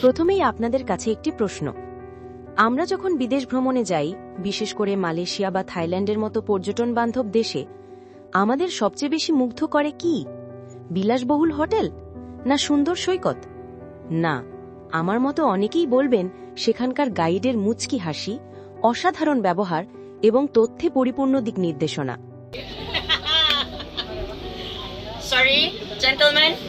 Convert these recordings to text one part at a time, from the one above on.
প্রথমেই আপনাদের কাছে একটি প্রশ্ন। আমরা যখন বিদেশ ভ্রমণে যাই, বিশেষ করে মালয়েশিয়া বা থাইল্যান্ডের মতো পর্যটন বান্ধব দেশে, আমাদের সবচেয়ে বেশি মুগ্ধ করে কি? বিলাসবহুল হোটেল না সুন্দর সৈকত? না, আমার মতো অনেকেই বলবেন সেখানকার গাইডের মুচকি হাসি, অসাধারণ ব্যবহার এবং তথ্যে পরিপূর্ণ দিক নির্দেশনা। Sorry, gentlemen.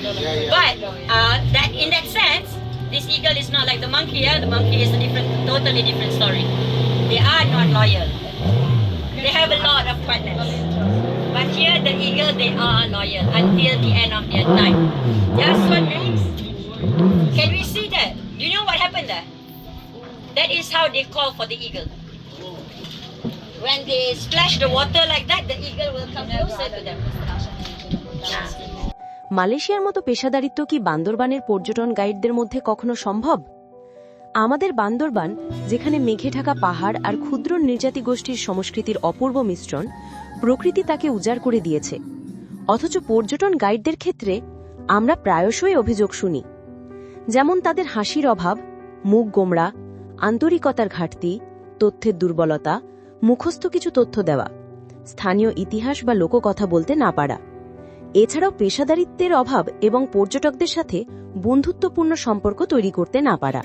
But uh, that in that sense, this eagle is not like the monkey. Yeah? The monkey is a different, totally different story. They are not loyal. They have a lot of partners. But here, the eagle, they are loyal until the end of their time. Just what next? Can we see that? Do you know what happened there? That is how they call for the eagle. When they splash the water like that, the eagle will come closer to them. মালয়েশিয়ার মতো পেশাদারিত্ব কি বান্দরবানের পর্যটন গাইডদের মধ্যে কখনো সম্ভব? আমাদের বান্দরবান যেখানে মেঘে ঢাকা পাহাড় আর ক্ষুদ্র নির্যাতি গোষ্ঠীর সংস্কৃতির অপূর্ব মিশ্রণ প্রকৃতি তাকে উজাড় করে দিয়েছে। অথচ পর্যটন গাইডদের ক্ষেত্রে আমরা প্রায়শই অভিযোগ শুনি। যেমন তাদের হাসির অভাব মুখ গোমড়া আন্তরিকতার ঘাটতি তথ্যের দুর্বলতা মুখস্থ কিছু তথ্য দেওয়া। স্থানীয় ইতিহাস বা লোককথা বলতে না পারা। এছাড়াও পেশাদারিত্বের অভাব এবং পর্যটকদের সাথে বন্ধুত্বপূর্ণ সম্পর্ক তৈরি করতে না পারা।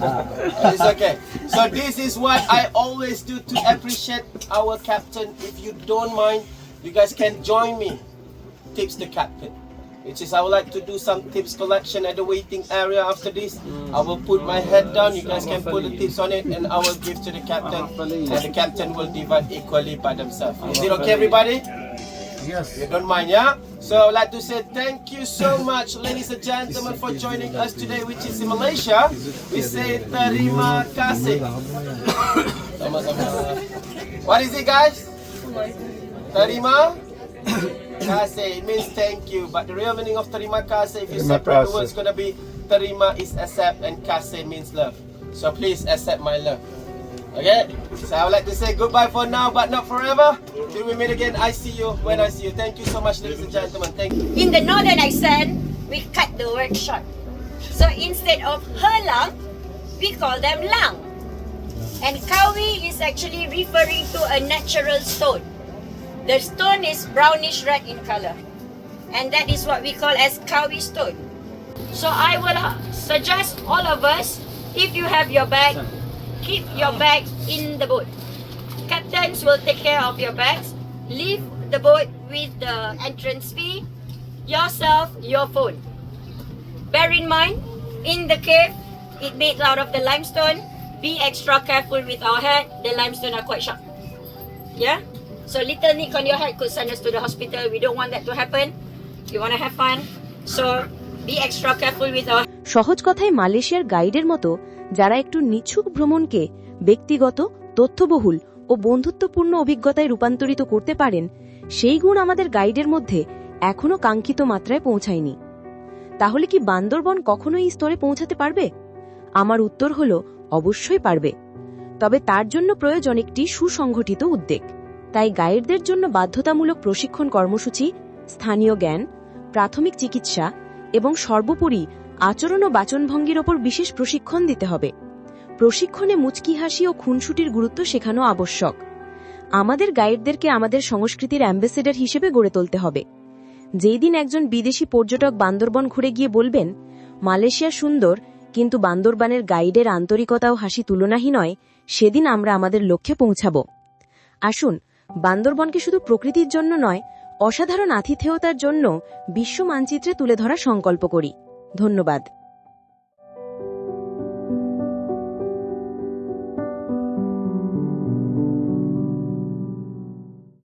Ah, it's okay. So this is what I always do to appreciate our captain. If you don't mind, you guys can join me. Tips the captain. Which is I would like to do some tips collection at the waiting area after this. I will put my head down, you guys can put the tips on it and I will give to the captain and the captain will divide equally by themselves. Is it okay everybody? Yes. You don't mind, yeah? So I'd like to say thank you so much, ladies and gentlemen, for joining us today, which is in Malaysia. We say terima kasih. What is it, guys? Terima kasih. It means thank you. But the real meaning of terima kasih, if you separate the kasih. it's gonna be terima is accept and kasih means love. So please accept my love. Okay? So I would like to say goodbye for now, but not forever. Till we meet again, I see you when I see you. Thank you so much, ladies and gentlemen. Thank you. In the northern accent, we cut the word short. So instead of herlang, we call them lang. And kawi is actually referring to a natural stone. The stone is brownish red in color. And that is what we call as kawi stone. So I will suggest all of us, if you have your bag, keep your bags in the boat. Captains will take care of your bags. Leave the boat with the entrance fee, yourself, your phone. Bear in mind, in the cave, it made out of the limestone. Be extra careful with our head. The limestone are quite sharp. Yeah? So little nick on your head could send us to the hospital. We don't want that to happen. We want to have fun. So be extra careful with our সহজ কথায় মালয়েশিয়ার গাইডের মতো যারা একটু নিছুক ভ্রমণকে ব্যক্তিগত, তথ্যবহুল ও বন্ধুত্বপূর্ণ অভিজ্ঞতায় রূপান্তরিত করতে পারেন, সেই গুণ আমাদের গাইডের মধ্যে এখনও কাঙ্ক্ষিত মাত্রায় পৌঁছায়নি। তাহলে কি বান্দরবন কখনো এই স্তরে পৌঁছাতে পারবে? আমার উত্তর হল, অবশ্যই পারবে। তবে তার জন্য প্রয়োজন একটি সুসংগঠিত উদ্যোগ। তাই গাইডদের জন্য বাধ্যতামূলক প্রশিক্ষণ কর্মসূচি, স্থানীয় জ্ঞান, প্রাথমিক চিকিৎসা এবং সর্বোপরি আচরণ ও বাচনভঙ্গির ওপর বিশেষ প্রশিক্ষণ দিতে হবে। প্রশিক্ষণে মুচকি হাসি ও খুনসুটির গুরুত্ব শেখানো আবশ্যক। আমাদের গাইডদেরকে আমাদের সংস্কৃতির অ্যাম্বাসেডর হিসেবে গড়ে তুলতে হবে। যেই দিন একজন বিদেশি পর্যটক বান্দরবন ঘুরে গিয়ে বলবেন, মালয়েশিয়া সুন্দর, কিন্তু বান্দরবানের গাইডের আন্তরিকতা ও হাসি তুলনাহী নয়, সেদিন আমরা আমাদের লক্ষ্যে পৌঁছাব। আসুন, বান্দরবনকে শুধু প্রকৃতির জন্য নয়, অসাধারণ আতিথেয়তার জন্য বিশ্ব মানচিত্রে তুলে ধরা সংকল্প করি। ধন্যবাদ।